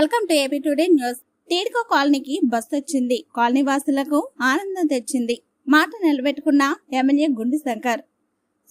Welcome to AP today news. TIDCO కాలనీకి bus వచ్చింది colony వాసులకు ఆనందం తెచ్చింది. మాట నిలబెట్టుకున్న ఎమ్మెల్యే గుండి శంకర్.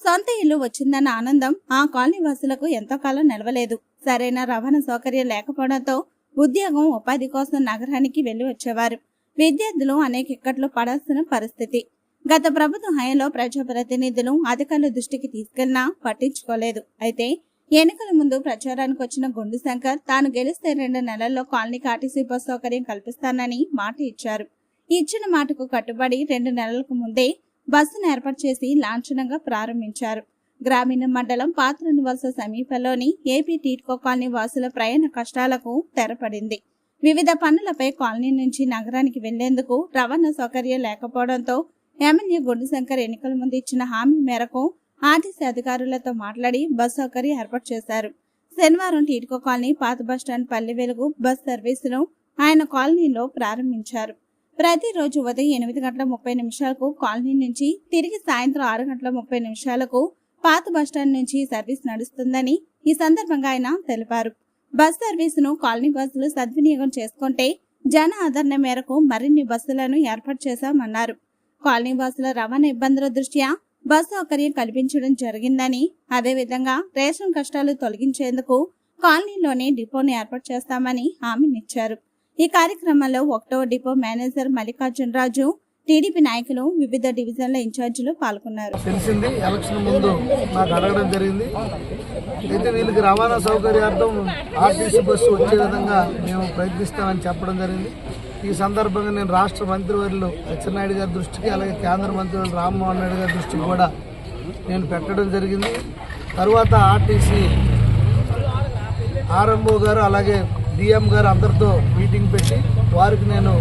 సొంత ఇల్లు వచ్చిందన్న ఆనందం ఆ కాలనీ వాసులకు ఎంతో కాలం నిలవలేదు. సరైన రవాణా సౌకర్యం లేకపోవడంతో ఉద్యోగం ఉపాధి కోసం నగరానికి వెళ్ళి వచ్చేవారు. విద్యార్థులు అనేక ఇక్కట్లు పడాల్సిన పరిస్థితి. గత ప్రభుత్వ హయాంలో ప్రజాప్రతినిధులు అధికారుల దృష్టికి తీసుకెళ్ళినా పట్టించుకోలేదు. అయితే ఎన్నికల ముందు ప్రచారానికి వచ్చిన గుండు శంకర్ తాను గెలిస్తే రెండు నెలల్లో కాలనీకి ఆర్టీసీ బస్ సౌకర్యం కల్పిస్తానని మాట ఇచ్చారు. ఇచ్చిన మాటకు కట్టుబడి రెండు నెలలకు ముందే బస్సును ఏర్పాటు చేసి లాంఛనంగా ప్రారంభించారు. గ్రామీణ మండలం పాత్రను వలస సమీపంలోని ఏపీ టీట్కో కాలనీ వాసుల ప్రయాణ కష్టాలకు తెరపడింది. వివిధ పనులపై కాలనీ నుంచి నగరానికి వెళ్ళేందుకు రవాణా సౌకర్యం లేకపోవడంతో ఎమ్మెల్యే గుండుశంకర్ ఎన్నికల ముందు ఇచ్చిన హామీ మేరకు ఆర్టీసీ అధికారులతో మాట్లాడి బస్ సౌకర్యం ఏర్పాటు చేశారు. శనివారం టీడ్కో కాలనీ పాత బస్టాండ్ పల్లె వెలుగు బస్ సర్వీసును ఆయన కాలనీలో ప్రారంభించారు. ప్రతిరోజు ఉదయం ఎనిమిది గంటల ముప్పై నిమిషాలకు కాలనీ నుంచి తిరిగి సాయంత్రం ఆరు గంటల ముప్పై నిమిషాలకు పాత బస్టాండ్ నుంచి సర్వీస్ నడుస్తుందని ఈ సందర్భంగా ఆయన తెలిపారు. బస్ సర్వీసును కాలనీ బస్సులు సద్వినియోగం చేసుకుంటే జన ఆదరణ మేరకు మరిన్ని బస్సులను ఏర్పాటు చేశామన్నారు. కాలనీ బస్సుల రవాణా ఇబ్బందుల దృష్ట్యా బస్ సౌకర్యం కల్పించడం జరిగిందని అదేవిధంగా రేషన్ కష్టాలు తొలగించేందుకు కాలనీలోనే డిపోను ఏర్పాటు చేస్తామని హామీనిచ్చారు ఈ కార్యక్రమంలో ఒకటో depot manager Mallikarjuna Raju TDP నాయకులు వివిధ డివిజన్ల ఇన్ఛార్జీలు పాల్గొన్నారు. తెలిసింది ఎలక్షన్ ముందు నాకు అడగడం జరిగింది. అయితే వీళ్ళకి రవాణా సౌకర్యార్థం ఆర్టీసీ బస్సు వచ్చే విధంగా మేము ప్రయత్నిస్తామని చెప్పడం జరిగింది. ఈ సందర్భంగా నేను రాష్ట్ర మంత్రివర్యులు అచ్చెన్నాయుడు గారి దృష్టికి అలాగే కేంద్ర మంత్రివర్యులు రామ్మోహన్ నాయుడు గారి దృష్టికి కూడా నేను పెట్టడం జరిగింది. తరువాత ఆర్టీసీ ఆర్ఎంఓ గారు అలాగే డిఎం గారు అందరితో మీటింగ్ పెట్టి వారికి నేను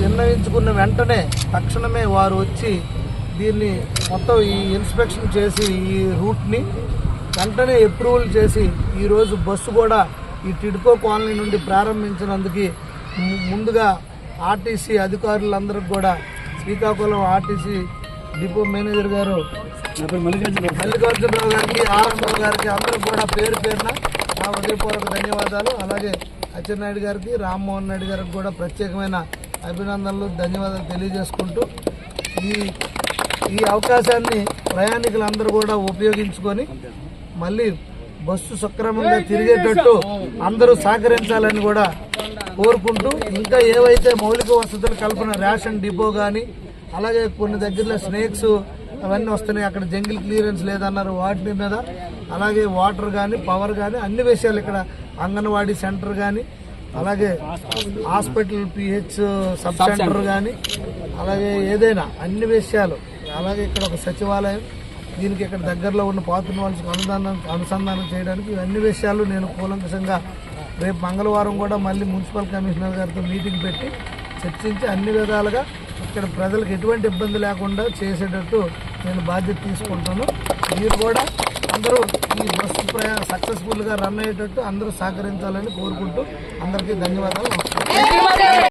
నిర్ణయించుకున్న వెంటనే తక్షణమే వారు వచ్చి దీన్ని మొత్తం ఈ ఇన్స్పెక్షన్ చేసి ఈ రూట్ని వెంటనే అప్రూవల్ చేసి ఈరోజు బస్సు కూడా ఈ టిడ్కో కాలనీ నుండి ప్రారంభించినందుకు ముందుగా ఆర్టీసీ అధికారులందరికీ కూడా శ్రీకాకుళం ఆర్టీసీ డిపో మేనేజర్ గారు మల్లికార్జునరావు గారికి ఆర్ఎంరావు గారికి అందరూ కూడా పేరు పేరున నా హృదయపూర్వక ధన్యవాదాలు. అలాగే అచ్చెన్నాయుడు గారికి రామ్మోహన్ నాయుడు గారికి కూడా ప్రత్యేకమైన అభినందనలు ధన్యవాదాలు తెలియజేసుకుంటూ ఈ ఈ అవకాశాన్ని ప్రయాణికులందరూ కూడా ఉపయోగించుకొని మళ్ళీ బస్సు సక్రమంగా తిరిగేటట్టు అందరూ సహకరించాలని కూడా కోరుకుంటూ ఇంకా ఏవైతే మౌలిక వసతులు కల్పన రేషన్ డిపో కానీ అలాగే కొన్ని దగ్గరలో స్నేక్స్ అవన్నీ వస్తున్నాయి. అక్కడ జంగిల్ క్లియరెన్స్ లేదన్నారు వాటి మీద. అలాగే వాటర్ కానీ పవర్ కానీ అన్ని విషయాలు ఇక్కడ అంగన్వాడీ సెంటర్ కానీ అలాగే హాస్పిటల్ పిహెచ్ సబ్ సెంటర్ కానీ అలాగే ఏదైనా అన్ని విషయాలు. అలాగే ఇక్కడ ఒక సచివాలయం. దీనికి ఇక్కడ దగ్గరలో ఉన్న పాత్ర వాళ్ళకి అనుసంధానం అనుసంధానం చేయడానికి ఇవన్నీ విషయాలు నేను కూలంకషంగా రేపు మంగళవారం కూడా మళ్ళీ మున్సిపల్ కమిషనర్ గారితో మీటింగ్ పెట్టి చర్చించి అన్ని విధాలుగా ఇక్కడ ప్రజలకు ఎటువంటి ఇబ్బంది లేకుండా చేసేటట్టు నేను బాధ్యత తీసుకుంటాను. మీరు కూడా అందరూ ఈ బస్సు ప్రయాణం సక్సెస్ఫుల్గా రన్ అయ్యేటట్టు అందరూ సహకరించాలని కోరుకుంటూ అందరికీ ధన్యవాదాలు.